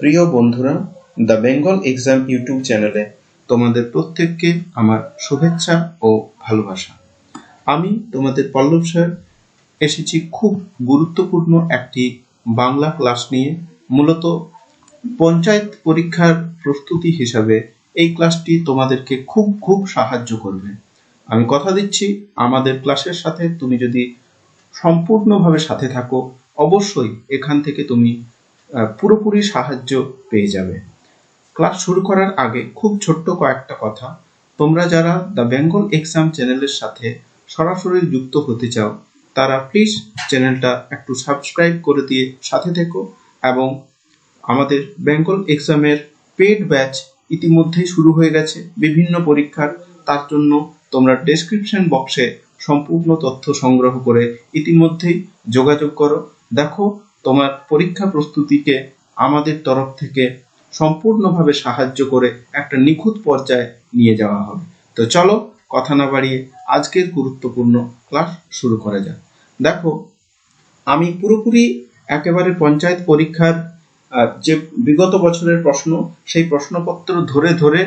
প্রিয় বন্ধুরা the Bengal exam YouTube চ্যানেলে তোমাদের প্রত্যেককে আমার শুভেচ্ছা ও ভালোবাসা। আমি তোমাদের পল্লব স্যার, এসেছি খুব গুরুত্বপূর্ণ একটি বাংলা ক্লাস নিয়ে। মূলত পঞ্চায়েত পরীক্ষার প্রস্তুতি হিসাবে এই ক্লাসটি তোমাদেরকে খুব খুব সাহায্য করবে। আমি কথা দিচ্ছি আমাদের ক্লাসের সাথে। তুমি যদি সম্পূর্ণভাবে সাথে থাকো, অবশ্যই এখান থেকে তুমি পুরোপুরি সাহায্য পেয়ে যাবে। ক্লাস শুরু করার আগে খুব ছোট্ট কয়েকটা কথা। তোমরা যারা দ্য বেঙ্গল এক্সাম চ্যানেলের সাথে সরাসরি যুক্ত হতে চাও, তারা প্লিজ চ্যানেলটা একটু সাবস্ক্রাইব করে দিয়ে সাথে থেকো এবং আমাদের বেঙ্গল এক্সামের পেড ব্যাচ ইতিমধ্যেই শুরু হয়ে গেছে। বিভিন্ন পরীক্ষার, তার জন্য তোমরা ডেসক্রিপশন বক্সে সম্পূর্ণ তথ্য সংগ্রহ করে ইতিমধ্যেই যোগাযোগ করো। দেখো তোমার পরীক্ষা প্রস্তুতিকে আমাদের তরফ থেকে সম্পূর্ণভাবে সাহায্য করে একটা নিখুঁত পর্যায়ে নিয়ে যাওয়া হবে। তো চলো কথা না বাড়িয়ে আজকের গুরুত্বপূর্ণ ক্লাস শুরু করা যাক। দেখো, আমি পুরোপুরি একেবারে পঞ্চায়েত পরীক্ষার যে বিগত বছরের প্রশ্ন, সেই প্রশ্নপত্র ধরে ধরে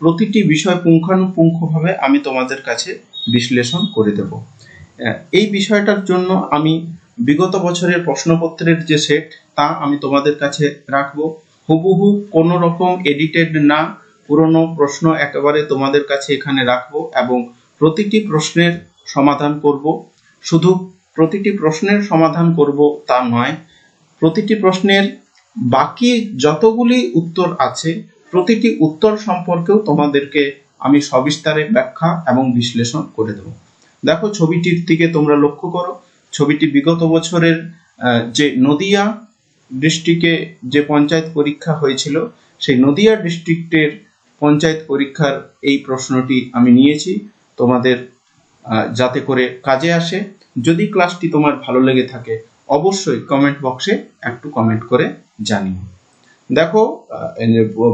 প্রতিটি বিষয় পুঙ্খানুপুঙ্খভাবে আমি তোমাদের কাছে বিশ্লেষণ করে দেব। এই বিষয়টার জন্য আমি বিগত বছরের প্রশ্নপত্রের যে সেট তা আমি তোমাদের কাছে রাখব। হুবহু কোনো রকম এডিটেড না, পুরনো প্রশ্ন একেবারে তোমাদের কাছে এখানে রাখব এবং প্রতিটি প্রশ্নের সমাধান করব। শুধু প্রতিটি প্রশ্নের সমাধান করব তা নয়, প্রতিটি প্রশ্নের বাকি যতগুলি উত্তর আছে, প্রতিটি উত্তর সম্পর্কেও তোমাদেরকে আমি সবিস্তারে ব্যাখ্যা এবং বিশ্লেষণ করে দেব। দেখো, ছবিটির দিকে তোমরা লক্ষ্য করো ছবিটি বিগত বছরের যে নদিয়া ডিস্ট্রিক্টে যে পঞ্চায়েত পরীক্ষা হয়েছিল, সেই নদিয়া ডিস্ট্রিক্টের পঞ্চায়েত পরীক্ষার এই প্রশ্নটি আমি নিয়েছি। তোমাদের যাতে করে কাজে আসে। যদি ক্লাসটি তোমার ভালো লেগে থাকে, অবশ্যই কমেন্ট বক্সে একটু কমেন্ট করে জানিও। দেখো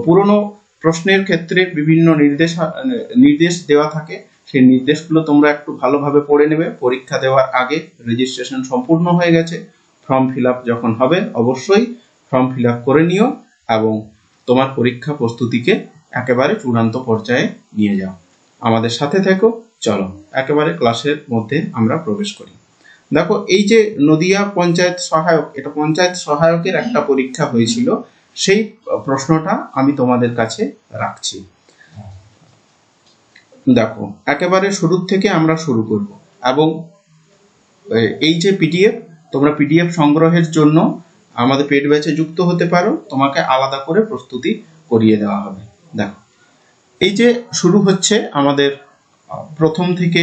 পুরনো প্রশ্নের ক্ষেত্রে বিভিন্ন নির্দেশ নির্দেশ দেওয়া থাকে। সেই নির্দেশগুলো তোমরা একটু ভালোভাবে পড়ে নেবে। পরীক্ষা দেওয়ার আগে রেজিস্ট্রেশন সম্পূর্ণ হয়ে গেছে। ফর্ম ফিল যখন হবে, অবশ্যই ফর্ম ফিল করে নিও এবং তোমার পরীক্ষা প্রস্তুতিকে একেবারে চূড়ান্ত পর্যায়ে নিয়ে যাও। আমাদের সাথে থেকো, চলো একেবারে ক্লাসের মধ্যে আমরা প্রবেশ করি। দেখো, এই যে নদিয়া পঞ্চায়েত সহায়ক, এটা পঞ্চায়েত সহায়কের একটা পরীক্ষা হয়েছিল। সেই প্রশ্নটা আমি তোমাদের কাছে রাখছি। দেখো, একেবারে শুরুর থেকে আমরা শুরু করব। এবং এই যে পিডিএফ তোমরা পিডিএফ সংগ্রহের জন্য আমাদের পেড ব্যাচে যুক্ত হতে পারো। তোমাকে আলাদা করে প্রস্তুতি করিয়ে দেওয়া হবে। দেখো, এই যে শুরু হচ্ছে আমাদের প্রথম থেকে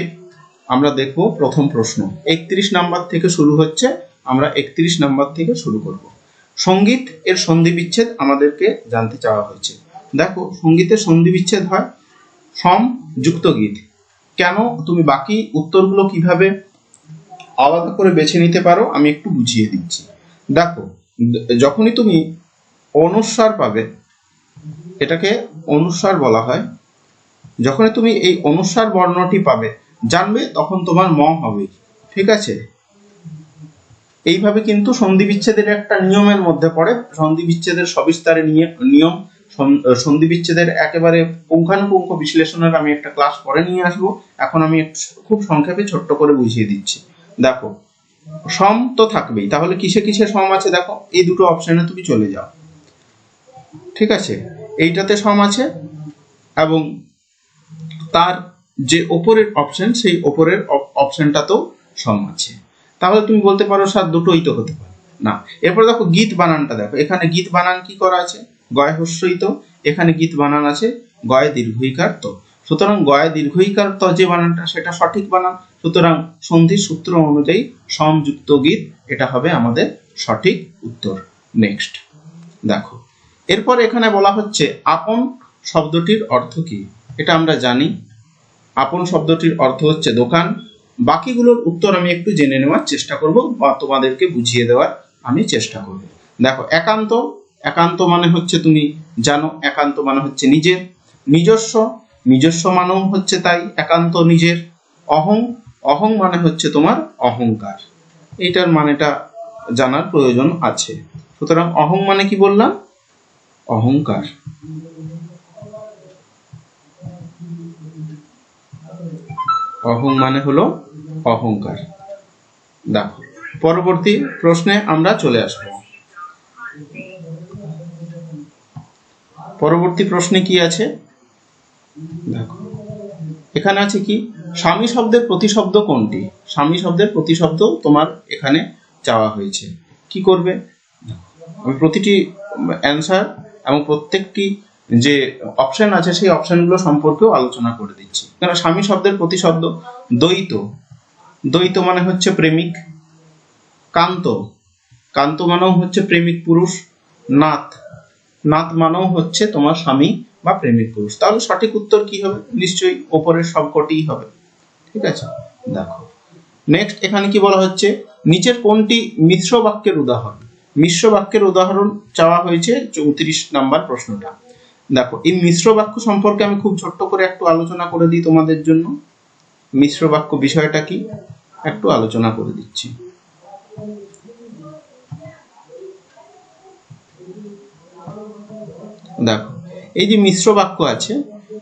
আমরা দেখব প্রথম প্রশ্ন। একত্রিশ নাম্বার থেকে শুরু হচ্ছে, আমরা একত্রিশ নাম্বার থেকে শুরু করব। সংগীত এর সন্ধি বিচ্ছেদ আমাদেরকে জানতে চাওয়া হয়েছে। দেখো, সঙ্গীতের সন্ধি বিচ্ছেদ হয় সম যুক্ত গীত কেন? তুমি বাকি উত্তরগুলো কীভাবে আলাদা করে বেছে নিতে পারো, আমি একটু বুঝিয়ে দিচ্ছি। দেখো, যখনই তুমি অনুস্বার পাবে, এটাকে অনুস্বার বলা হয়, যখনই তুমি এই অনুস্বার বর্ণটি পাবে, জানবে তখন তোমার ম হবে, ঠিক আছে? এইভাবে কিন্তু সন্ধি বিচ্ছেদের একটা নিয়মের মধ্যে পড়ে সন্ধি বিচ্ছেদের সবিস্তারে নিয়ে নিয়ম সন্ধি বিচ্ছেদের একেবারে পুঙ্খানুপুঙ্খ বিশ্লেষণের আমি একটা ক্লাস পরে নিয়ে আসব। এখন আমি খুব সংক্ষেপে ছোট্ট করে বুঝিয়ে দিচ্ছি। দেখো, সম তো থাকবেই। তাহলে কিসে কিসে সম আছে দেখো? এই দুটো অপশনে তুমি চলে যাও। ঠিক আছে? এইটাতে সম আছে এবং তার যে ওপরের অপশন সেই ওপরের অপশনটাতেও সম আছে। তাহলে তুমি বলতে পারো, স্যার, দুটোই তো হতে পারে। না, এরপর দেখো, গীত বানানটা দেখো। এখানে গীত বানান কি করা আছে? গয় হস্যই তো এখানে গীত বানান আছে, গয় দীর্ঘইকার তো সুতরাং গয় দীর্ঘইকার তো যে বানানটা, সেটা সঠিক বানান। সুতরাং সন্ধির সূত্র অনুযায়ী সংযুক্ত গীত, এটা হবে আমাদের সঠিক উত্তর। নেক্সট দেখো। এরপর এখানে বলা হচ্ছে, আপন শব্দটির অর্থ কি? এটা আমরা জানি। আপন শব্দটির অর্থ হচ্ছে দোকান। বাকিগুলোর উত্তর আমি একটু জেনে নেওয়ার চেষ্টা করব বা তোমাদেরকে বুঝিয়ে দেওয়ার আমি চেষ্টা করব। দেখো, একান্ত একান্ত মানে হচ্ছে তুমি জানো, একান্ত মানে হচ্ছে নিজের। নিজস্ব নিজস্ব মানেও হচ্ছে তাই, একান্ত নিজের। অহং অহং মানে হচ্ছে তোমার অহংকার। এইটার মানেটা জানার প্রয়োজন আছে। সুতরাং অহং মানে কি বললাম? অহংকার। অহং মানে হলো অহংকার। দেখো, পরবর্তী প্রশ্নে আমরা চলে আসব। পরবর্তী প্রশ্নে কি আছে? দেখো। এখানে আছে কি? স্বামী শব্দের প্রতিশব্দ কোনটি? স্বামী শব্দের প্রতিশব্দ তোমার এখানে চাওয়া হয়েছে। কি করবে? আমি প্রতিটি অ্যান্সার এবং প্রত্যেকটি যে অপশন আছে, সেই অপশনগুলো সম্পর্কেও আলোচনা করে দিচ্ছি। কেন স্বামী শব্দের প্রতিশব্দ দ্বৈত। দ্বৈত মানে হচ্ছে প্রেমিক। কান্ত। কান্ত মানেও হচ্ছে প্রেমিক পুরুষ। নাথ। নাথ মানেও হচ্ছে তোমার স্বামী বা প্রেমিক পুরুষ। তাহলে সঠিক উত্তর কি হবে? নিশ্চয়ই ওপরের সবকটিই হবে। ঠিক আছে? দেখো। নেক্সট এখানে কি বলা হচ্ছে? নিচের কোনটি মিশ্র বাক্যের উদাহরণ? মিশ্র বাক্যের উদাহরণ চাওয়া হয়েছে চৌত্রিশ নাম্বার প্রশ্নটা। দেখো, এই মিশ্র বাক্য সম্পর্কে আমি খুব ছোট্ট করে একটু আলোচনা করে দিই তোমাদের জন্য। মিশ্র বাক্য বিষয়টা কি? একটু আলোচনা করে দিচ্ছি। দেখো, এই যে মিশ্র বাক্য আছে,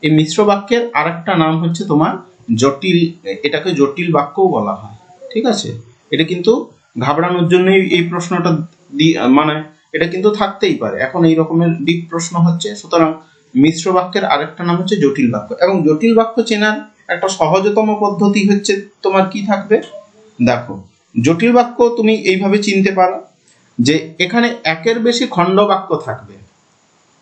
এই মিশ্র বাক্যের আরেকটা নাম হচ্ছে তোমার জটিল, এটাকে জটিল বাক্যও বলা হয়, ঠিক আছে? এটা কিন্তু ঘাবড়ানোর জন্যই এই প্রশ্নটা মানে এটা কিন্তু থাকতেই পারে। এখন এই রকমের ডিপ প্রশ্ন হচ্ছে, সুতরাং মিশ্র বাক্যের আরেকটা নাম হচ্ছে জটিল বাক্য। এবং জটিল বাক্য চেনার একটা সহজতম পদ্ধতি হচ্ছে তোমার কি থাকবে? দেখো, জটিল বাক্য তুমি এইভাবে চিনতে পারো। যে এখানে একের বেশি খণ্ড বাক্য থাকবে।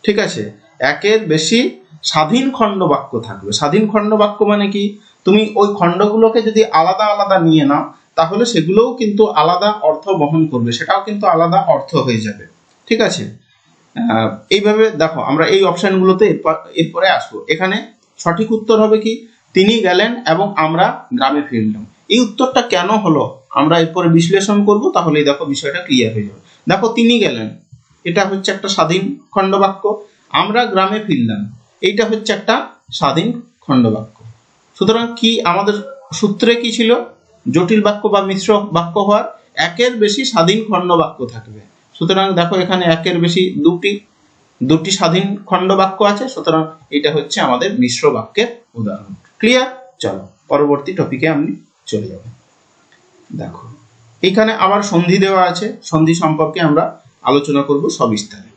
ঠিক আছে? একের বেশি স্বাধীন খণ্ড বাক্য থাকবে। স্বাধীন খণ্ড বাক্য মানে কি? তুমি ওই খণ্ডগুলোকে যদি আলাদা আলাদা নিয়ে নাও, তাহলে সেগুলোও কিন্তু আলাদা অর্থ বহন করবে। সেটাও কিন্তু আলাদা অর্থ হয়ে যাবে। ঠিক আছে? এইভাবে দেখো, আমরা এই অপশনগুলোতে এরপর- আসব। এখানে সঠিক উত্তর হবে কি? তিনি গেলেন এবং আমরা গ্রামে ফিরলাম। এই উত্তরটা কেন হলো? আমরা এরপরে বিশ্লেষণ করব, তাহলেই দেখো বিষয়টা ক্লিয়ার হয়ে যাবে। দেখো তিনি গেলেন। এটা হচ্ছে একটা স্বাধীন খণ্ডবাক্য। আমরা গ্রামে ফিরলাম। এইটা হচ্ছে একটা স্বাধীন খণ্ডবাক্য। সুতরাং কি আমাদের সূত্রে কি ছিল? জটিল বাক্য বা মিশ্র বাক্য হওয়ার একের বেশি স্বাধীন খণ্ডবাক্য থাকবে। সুতরাং দেখো এখানে একের বেশি দুটি দুটি স্বাধীন খণ্ড বাক্য আছে। সুতরাং এটা হচ্ছে আমাদের মিশ্র বাক্যের উদাহরণ। ক্লিয়ার চলো, পরবর্তী টপিকে আমি চলে যাব। দেখো এখানে আবার সন্ধি দেওয়া আছে। সন্ধি সম্পর্কে আমরা আলোচনা করব সবিস্তারে।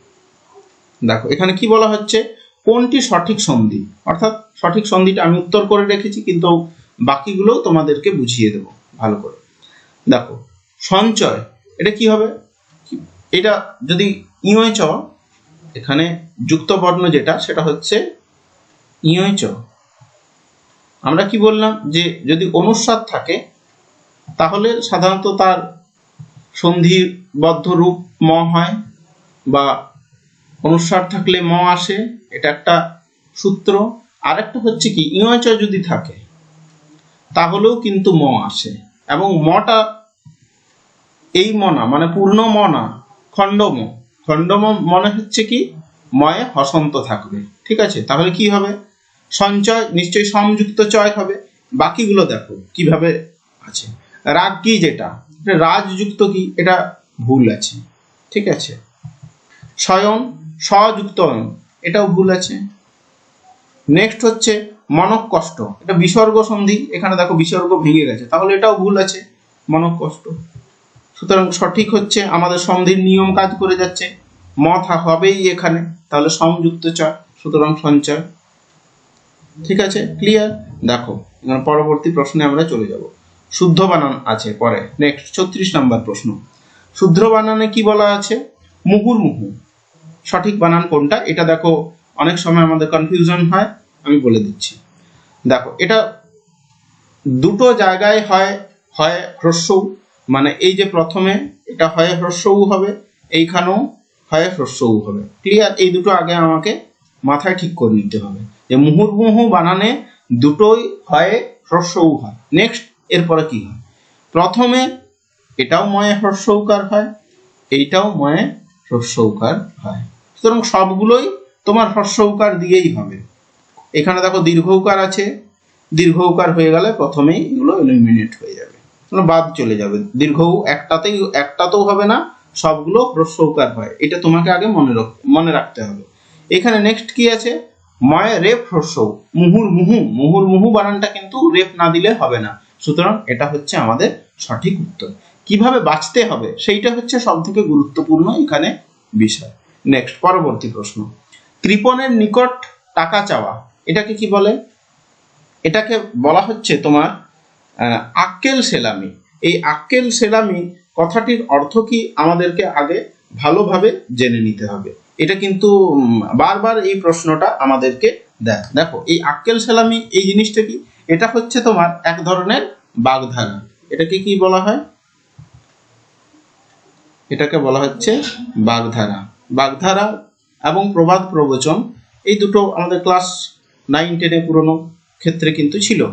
দেখো, এখানে কি বলা হচ্ছে? কোনটি সঠিক সন্ধি? অর্থাৎ সঠিক সন্ধিটা আমি উত্তর করে রেখেছি, কিন্তু বাকিগুলোও তোমাদেরকে বুঝিয়ে দেব ভালো করে। দেখো, সঞ্চয়, এটা কি হবে? এটা যদি ইয় চ এখানে যুক্ত বর্ণ যেটা, সেটা হচ্ছে ইয় চ আমরা কি বললাম? যে যদি অনুস্বার থাকে তাহলে সাধারণত তার সন্ধিবদ্ধ রূপ ম হয় বা অনুস্বার থাকলে ম আসে, এটা একটা সূত্র। আরেকটা হচ্ছে কি ইয়চ যদি থাকে, তাহলেও কিন্তু ম আসে। এবং মটা এই মনা মানে পূর্ণ মনা খণ্ডম। খণ্ডম মনে হচ্ছে কি, ময়ে হসন্ত থাকবে। ঠিক আছে? তাহলে কি হবে? সঞ্চয়, নিশ্চয়ই সংযুক্ত চয় হবে। বাকিগুলো দেখো, কীভাবে আছে। রাজ্ঞী যেটা? রাজযুক্ত কি? এটা ভুল আছে। ঠিক আছে? স্বয়ং স্বযুক্ত এটাও ভুল আছে। নেক্সট হচ্ছে মনক কষ্ট এটা বিসর্গ সন্ধি, এখানে দেখো বিসর্গ ভেঙে গেছে। তাহলে এটাও ভুল আছে মনক কষ্ট সুতরাং সঠিক হচ্ছে আমাদের সন্ধির নিয়ম কাজ করে যাচ্ছে। মথা হবেই এখানে, তাহলে সংযুক্ত চয় সুতরাং সঞ্চয়। ঠিক আছে? ক্লিয়ার দেখো পরবর্তী প্রশ্নে আমরা চলে যাব। শুদ্ধ বানান আছে পরে। নেক্সট ছত্রিশ নাম্বার প্রশ্ন। শুদ্ধ বানানে কি বলা আছে? মুহুর মুহু। সঠিক বানান কোনটা? এটা দেখো, অনেক সময় আমাদের কনফিউশন হয়, আমি বলে দিচ্ছি। দেখো, এটা দুটো জায়গায় হয় হয় হ্রস্বউ। মানে এই যে প্রথমে এটা হয় হ্রস্বউ হবে, এইখানেও হয় হ্রস্বউ হবে। ক্লিয়ার এই দুটো আগে আমাকে মাথায় ঠিক করে নিতে হবে। যে মুহুর্মুহু বানানে দুটোই হয়, হ্রস্বউ হয়। নেক্সট এরপরে কি প্রথমে এটাও ময়ে হ্রস্বউকার হয়, এইটাও ময়ে হ্রস্বউকার হয়। সুতরাং সবগুলোই তোমার হ্রস্বউকার দিয়েই হবে। এখানে দেখো দীর্ঘউকার আছে দীর্ঘউকার হয়ে গেলে প্রথমেই এগুলো এলিমিনেট হয়ে যাবে। বাদ চলে যাবে। দীর্ঘ একটাতেই, একটাতেও হবে না, সবগুলো হ্রস্বউকার হয়। এটা তোমাকে আগে মনে মনে রাখতে হবে। এখানে নেক্সট কি আছে? ময় রেপ হ্রস্ব মুহুর মুহু মুহুর মুহু বানানটা কিন্তু রেপ না দিলে হবে না। সুতরাং এটা হচ্ছে আমাদের সঠিক উত্তর। কীভাবে বাঁচতে হবে? সেইটা হচ্ছে সব থেকে গুরুত্বপূর্ণ এখানে বিষয়। নেক্সট পরবর্তী প্রশ্ন। কৃপণের নিকট টাকা চাওয়া, এটাকে কি বলে? এটাকে বলা হচ্ছে তোমার আক্কেল সেলামি। এই আক্কেল সেলামি কথাটির অর্থ কি? আমাদেরকে আগে ভালোভাবে জেনে নিতে হবে। এটা কিন্তু বারবার এই প্রশ্নটা আমাদেরকে দেয়। দেখো, এই আক্কেল সেলামি, এই জিনিসটা কি? এটা হচ্ছে তোমার এক ধরনের বাগধারা। এটাকে কি বলা হয়? এটাকে বলা হচ্ছে বাগধারা। বাগধারা এবং প্রবাদ প্রবচন, এই দুটো আমাদের ক্লাস নাইন, টেনে পুরনো ক্ষেত্রে কিন্তু ছিল।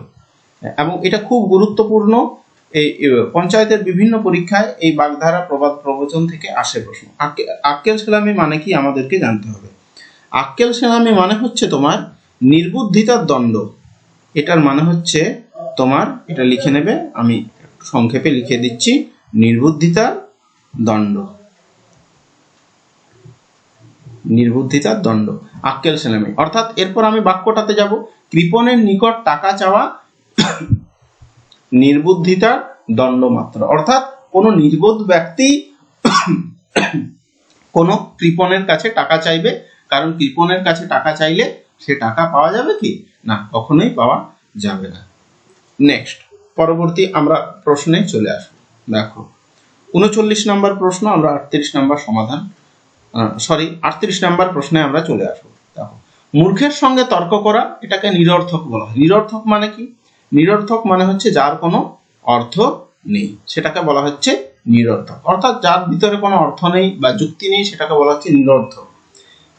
এবং এটা খুব গুরুত্বপূর্ণ, এই পঞ্চায়েতের বিভিন্ন পরীক্ষায় এই বাগধারা প্রবাদ প্রবচন থেকে আসে প্রশ্ন। আক্কে- আক্কেল সেলামি মানে কি আমাদেরকে জানতে হবে। আক্কেল সেলামি মানে হচ্ছে তোমার নির্বুদ্ধিতার দণ্ড। এটার মানে হচ্ছে তোমার এটা লিখে নেবে, আমি সংক্ষেপে লিখে দিচ্ছি নির্বুদ্ধিতার দণ্ড। নির্বুদ্ধিতার দণ্ড। আক্কেল সেলামি। অর্থাৎ এরপর আমি বাক্যটাতে যাব। কৃপণের নিকট টাকা চাওয়া নির্বুদ্ধিতার দণ্ড মাত্র। অর্থাৎ কোনো নির্বোধ ব্যক্তি কোনো কৃপণের কাছে টাকা চাইবে, কারণ কৃপণের কাছে টাকা চাইলে সে টাকা পাওয়া যাবে কি? না, কখনোই পাওয়া যাবে না। নেক্সট পরবর্তী আমরা প্রশ্নে চলে আসব। দেখো, উনচল্লিশ নম্বর প্রশ্ন, আমরা আটত্রিশ নম্বর সমাধান সরি আটত্রিশ নম্বর প্রশ্নে আমরা চলে আসব। দেখো, মূর্খের সঙ্গে তর্ক করা, এটাকে নিরর্থক বলা হয়। নিরর্থক মানে কি? নিরর্থক মানে হচ্ছে যার কোনো অর্থ নেই। সেটাকে বলা হচ্ছে নিরর্থক। অর্থাৎ যার ভিতরে কোনো অর্থ নেই বা যুক্তি নেই, সেটাকে বলা হচ্ছে নিরর্থক।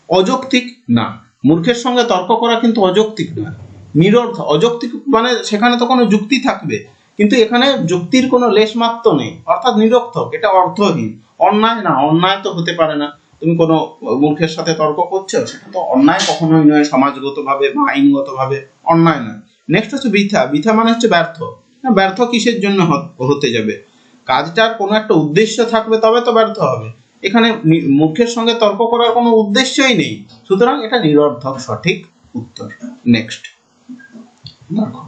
অযৌক্তিক না। মূর্খের সঙ্গে তর্ক করা কিন্তু অযৌক্তিক নয়। নিরর্থ অযৌক্তিক মানে সেখানে তো কোনো যুক্তি থাকবে। কিন্তু এখানে যুক্তির কোনো লেশ মাত্র নেই। অর্থাৎ নিরর্থক এটা অর্থহীন। অন্যায় না অন্যায় তো হতে পারে না। তুমি কোনো মূর্খের সাথে তর্ক করছ? সেটা তো অন্যায় কখনোই নয় সমাজগতভাবে বা আইনগতভাবে। অন্যায় নয়। নেক্সট হচ্ছে বৃথা। বৃথা মানে হচ্ছে ব্যর্থ। না, ব্যর্থ কিসের জন্য হতে যাবে? কাজটার কোনো একটা উদ্দেশ্য থাকবে তবে তো ব্যর্থ হবে। এখানে মূর্খের সঙ্গে তর্ক করার কোনো উদ্দেশ্যই নেই। সুতরাং এটা নিরর্থক সঠিক উত্তর। নেক্সট দেখো,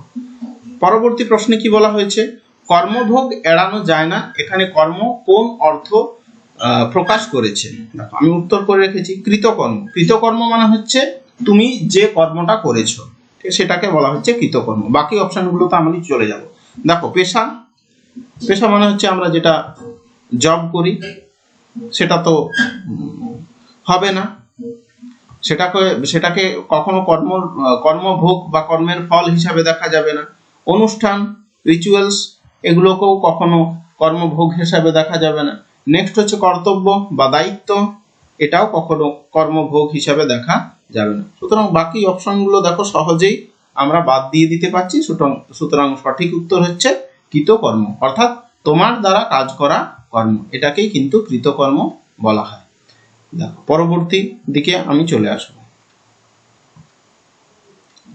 পরবর্তী প্রশ্নে কি বলা হয়েছে? কর্মভোগ এড়ানো যায় না। এখানে কর্ম কোন অর্থ প্রকাশ করেছে? দেখো, আমি উত্তর করে রেখেছি, কৃতকর্ম। কৃতকর্ম মানে হচ্ছে তুমি যে কর্মটা করেছ সেটাকে বলা হচ্ছে কৃতকর্ম। বাকি অপশনগুলো তো আমি চলে যাব। দেখো, পেশা। পেশা মানে হচ্ছে আমরা যেটা জব করি সেটা তো হবে না। সেটাকে সেটাকে কখনো কর্ম, কর্মভোগ বা কর্মের ফল হিসাবে দেখা যাবে না। অনুষ্ঠান রিচুয়ালস এগুলোকেও কখনো কর্মভোগ হিসাবে দেখা যাবে না। নেক্সট হচ্ছে কর্তব্য বা দায়িত্ব, এটাও কখনো কর্মভোগ হিসাবে দেখা যাবে না। সুতরাং বাকি অপশনগুলো দেখো সহজেই আমরা বাদ দিয়ে দিতে পারছি। সুতরাং সুতরাং সঠিক উত্তর হচ্ছে কৃতকর্ম, অর্থাৎ তোমার দ্বারা কাজ করা কর্ম। এটাকেই কিন্তু কৃতকর্ম বলা হয়। দেখো, পরবর্তী দিকে আমি চলে আসব।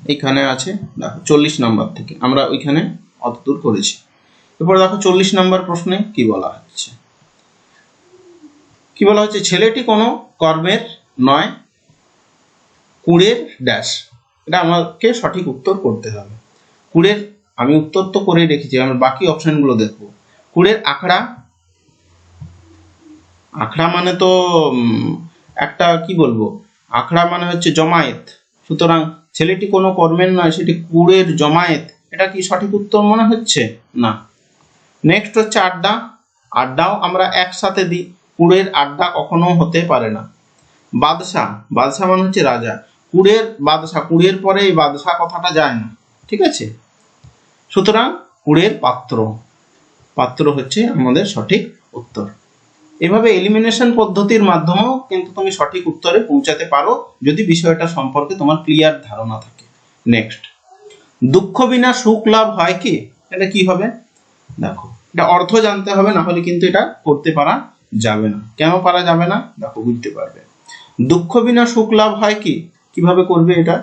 এখানে আছে, দেখো, চল্লিশ নম্বর থেকে। আমরা ওইখানে অতদূর করেছি। এরপর দেখো, চল্লিশ নম্বর প্রশ্নে কি বলা হচ্ছে? কি বলা হচ্ছে? ছেলেটি কোনো কর্মের নয়, কুড়ের ড্যাশ। এটা আমাকে সঠিক উত্তর করতে হবে। কুড়ের, আমি উত্তর তো করে রেখেছি আমরা বাকি অপশনগুলো দেখব। কুড়ের আখড়া আখড়া মানে তো একটা, কি বলব? আখড়া মানে হচ্ছে জমায়েত। সুতরাং ছেলেটি কোনো কর্মের নয়, সেটি কুড়ের জমায়েত। এটা কি সঠিক উত্তর মনে হচ্ছে? না। নেক্সট হচ্ছে আড্ডা। আড্ডাও আমরা একসাথে দিই। কুড়ের আড্ডা কখনো হতে পারে না। বাদশাহ। বাদশাহ মানে হচ্ছে রাজা। কুড়ের বাদশাহ। কুড়ের পরে এই বাদশাহ কথাটা যায় না। ঠিক আছে? সুতরাং কুড়ের পাত্র। পাত্র হচ্ছে আমাদের সঠিক উত্তর। এভাবে এলিমিনেশন পদ্ধতির মাধ্যমেও কিন্তু তুমি সঠিক উত্তরে পৌঁছাতে পারো যদি বিষয়টা সম্পর্কে তোমার ক্লিয়ার ধারণা থাকে। নেক্সট দুঃখ বিনা সুখ লাভ হয় কি? এটা কি হবে? দেখো, এটা অর্থ জানতে হবে, না হলে কিন্তু এটা করতে পারা যাবে না। কেন পারা যাবে না? দেখো, বুঝতে পারবে। দুঃখ বিনা সুখ লাভ হয় কি? কীভাবে করবে এটা?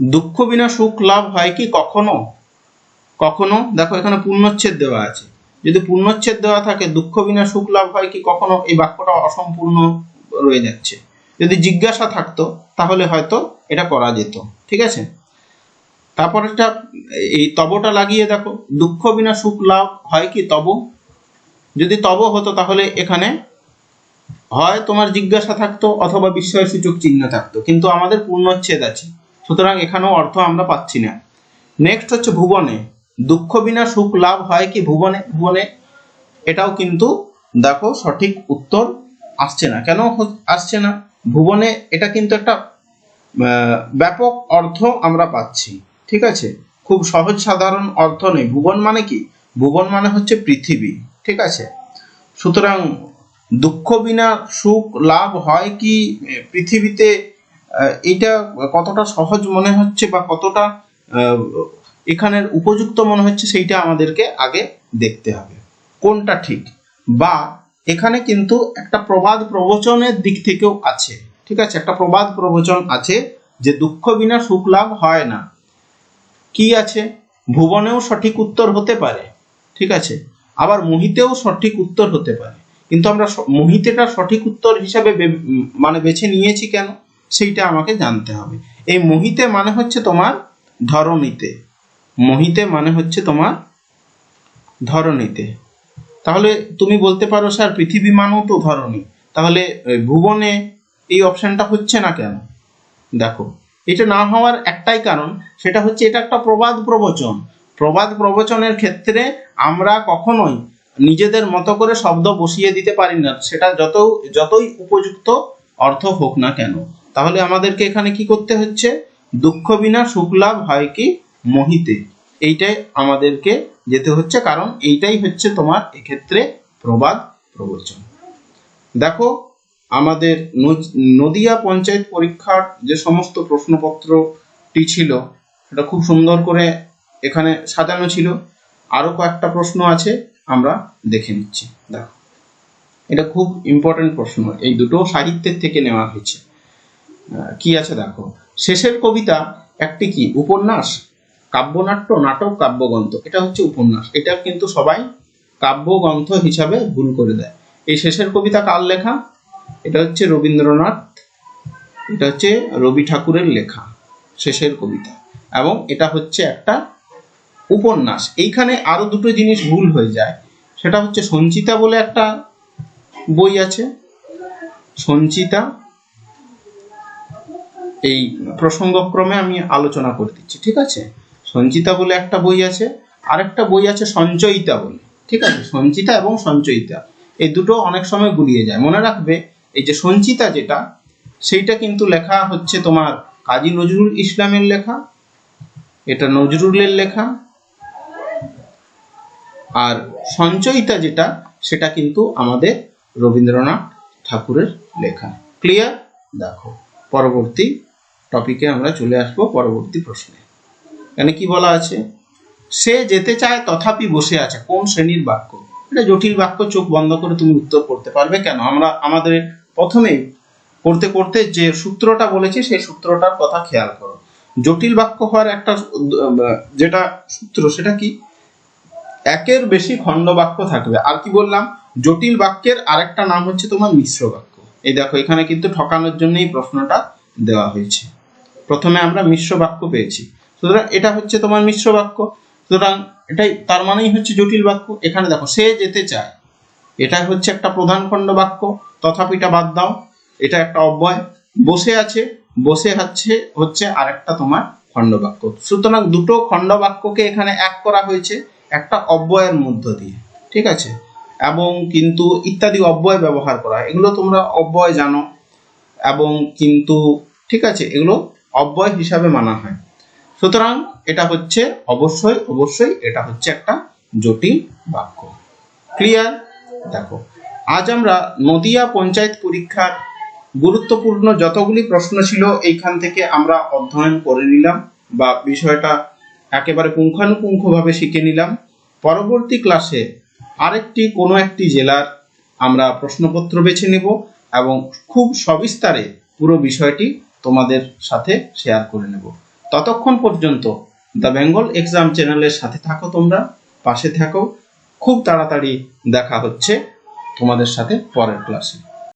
দুঃখ বিনা সুখ লাভ হয় কি? কখনো? কখনো? দেখো, এখানে পূর্ণচ্ছেদ দেওয়া আছে। যদি পূর্ণচ্ছেদ দেওয়া থাকে, দুঃখ বিনা সুখ লাভ হয় কি কখনো? এই বাক্যটা অসম্পূর্ণ রয়ে যাচ্ছে। যদি জিজ্ঞাসা থাকতো, তাহলে হয়তো এটা করা যেত। ঠিক আছে? তারপর একটা, এই তবটা লাগিয়ে দেখো। দুঃখ বিনা সুখ লাভ হয় কি তব? যদি তব হতো, তাহলে এখানে হয় তোমার জিজ্ঞাসা থাকতো অথবা বিস্ময় সূচক চিহ্ন থাকতো। কিন্তু আমাদের পূর্ণচ্ছেদ আছে। সুতরাং এখানেও অর্থ আমরা পাচ্ছি না। নেক্সট হচ্ছে ভুবনে। দুঃখ বিনা সুখ লাভ হয় কি ভুবনে? ভুবনে। এটাও কিন্তু দেখো সঠিক উত্তর আসছে না। কেন আসছে না? ভুবনে এটা কিন্তু একটা ব্যাপক অর্থ আমরা পাচ্ছি। ঠিক আছে? খুব সহজ সাধারণ অর্থ নেই। ভুবন মানে কি? ভুবন মানে হচ্ছে পৃথিবী। ঠিক আছে? সুতরাং দুঃখ বিনা সুখ লাভ হয় কি পৃথিবীতে এটা কতটা সহজ মনে হচ্ছে বা কতটা এখানের উপযুক্ত মনে হচ্ছে সেইটা আমাদেরকে আগে দেখতে হবে। কোনটা ঠিক? বা এখানে কিন্তু একটা প্রবাদ প্রবচনের দিক থেকেও আছে। ঠিক আছে? একটা প্রবাদ প্রবচন আছে যে দুঃখ বিনা সুখ লাভ হয় না। কি আছে? ভুবনেও সঠিক উত্তর হতে পারে। ঠিক আছে? আবার মোহিতেও সঠিক উত্তর হতে পারে। কিন্তু আমরা মোহিতেটা সঠিক উত্তর হিসাবে মানে বেছে নিয়েছি কেন? সেইটা আমাকে জানতে হবে। এই মোহিতে মানে হচ্ছে তোমার ধরণীতে মোহিতে মানে হচ্ছে তোমার ধরণীতে। তাহলে তুমি বলতে পারো, স্যার, পৃথিবী মানেও তো ধরণী। তাহলে ভুবনে এই অপশনটা হচ্ছে না কেন? দেখো, এটা না হওয়ার একটাই কারণ, সেটা হচ্ছে এটা একটা প্রবাদ প্রবচন। প্রবাদ প্রবচনের ক্ষেত্রে আমরা কখনোই নিজেদের মতো করে শব্দ বসিয়ে দিতে পারি না। সেটা যত, যতই উপযুক্ত অর্থ হোক না কেন। তাহলে আমাদেরকে এখানে কি করতে হচ্ছে? দুঃখ বিনা সুখ লাভ হয় কি? মোহিতে। এইটাই আমাদেরকে যেতে হচ্ছে, কারণ এইটাই হচ্ছে তোমার এক্ষেত্রে প্রবাদ প্রবচন। দেখো, আমাদের নদিয়া পঞ্চায়েত পরীক্ষার যে সমস্ত প্রশ্নপত্রটি ছিল, সেটা খুব সুন্দর করে এখানে সাজানো ছিল। আরও কয়েকটা প্রশ্ন আছে, আমরা দেখে নিচ্ছি। দেখো, এটা খুব ইম্পর্টেন্ট প্রশ্ন, এই দুটো সাহিত্যের থেকে নেওয়া হয়েছে। কি আছে দেখো? শেষের কবিতা একটি কি? উপন্যাস? কাব্যনাট্য, নাটক, কাব্যগ্রন্থ। এটা হচ্ছে উপন্যাস। এটা কিন্তু সবাই কাব্যগ্রন্থ হিসাবে ভুল করে দেয়। এই শেষের কবিতা কার লেখা? এটা হচ্ছে রবীন্দ্রনাথ, এটা হচ্ছে রবি ঠাকুরের লেখা, শেষের কবিতা। এবং এটা হচ্ছে একটা উপন্যাস। এইখানে আরও দুটো জিনিস ভুল হয়ে যায়। সেটা হচ্ছে সঞ্চিতা বলে একটা বই আছে। সঞ্চিতা, এই প্রসঙ্গক্রমে আমি আলোচনা করে দিচ্ছি, ঠিক আছে? সঞ্চিতা বলে একটা বই আছে, আরেকটা বই আছে সঞ্চয়িতা বলে। ঠিক আছে? সঞ্চিতা এবং সঞ্চয়িতা। এই দুটো অনেক সময় গুলিয়ে যায়। মনে রাখবে, এই যে সঞ্চিতা যেটা, সেইটা কিন্তু লেখা হচ্ছে তোমার কাজী নজরুল ইসলামের লেখা, এটা নজরুলের লেখা, আর সঞ্চয়িতা যেটা, সেটা কিন্তু আমাদের রবীন্দ্রনাথ ঠাকুরের লেখা। ক্লিয়ার দেখো, পরবর্তী টপিকে আমরা চলে আসব, পরবর্তী প্রশ্নে। এখানে কি বলা আছে? সে যেতে চায় তথাপি বসে আছে। কোন শ্রেণির বাক্য? এটা জটিল বাক্য, চোখ বন্ধ করে তুমি উত্তর করতে পারবে কেন? আমরা, আমাদের প্রথমে করতে করতে যে সূত্রটা বলেছি, সেই সূত্রটার কথা খেয়াল করো। জটিল বাক্য হওয়ার একটা, যেটা সূত্র, সেটা কি? একের বেশি খণ্ড বাক্য থাকবে। আর কি বললাম? জটিল বাক্যের আরেকটা নাম হচ্ছে তোমার মিশ্র বাক্য। এই দেখো, এখানে কিন্তু ঠকানোর জন্যই প্রশ্নটা দেওয়া হয়েছে। প্রথমে আমরা মিশ্র বাক্য পেয়েছি। সুতরাং এটা হচ্ছে তোমার মিশ্র বাক্য। সুতরাং এটাই, তার মানেই হচ্ছে জটিল বাক্য। এখানে দেখো, সে যেতে চায়। এটা হচ্ছে একটা প্রধান খণ্ড বাক্য। তথাপিটা বাদ দাও। এটা একটা অব্যয়। বসে আছে, বসে হচ্ছে হচ্ছে আরেকটা তোমার খণ্ড বাক্য। সুতরাং দুটো খণ্ড বাক্যকে এখানে এক করা হয়েছে, একটা অব্যয়ের মধ্য দিয়ে। ঠিক আছে? এবং কিন্তু ইত্যাদি অব্যয় ব্যবহার করা। এগুলো তোমরা অব্যয় জানো। এবং কিন্তু, ঠিক আছে? এগুলো অব্যয় হিসাবে মানা হয়। সুতরাং এটা হচ্ছে অবশ্যই অবশ্যই এটা হচ্ছে একটা জটিল বাক্য। ক্লিয়ার দেখো, আজ আমরা নদিয়া পঞ্চায়েত পরীক্ষার গুরুত্বপূর্ণ যতগুলি প্রশ্ন ছিল এইখান থেকে আমরা অধ্যয়ন করে নিলাম বা বিষয়টা একেবারে পুঙ্খানুপুঙ্খভাবে শিখে নিলাম। পরবর্তী ক্লাসে আরেকটি কোনো একটি জেলার আমরা প্রশ্নপত্র বেছে নেব এবং খুব সবিস্তারে পুরো বিষয়টি তোমাদের সাথে শেয়ার করে নেব। ততক্ষণ পর্যন্ত দ্য বেঙ্গল এক্সাম চ্যানেলের সাথে থাকো তোমরা, পাশে থাকো। খুব তাড়াতাড়ি দেখা হচ্ছে তোমাদের সাথে পরের ক্লাসে।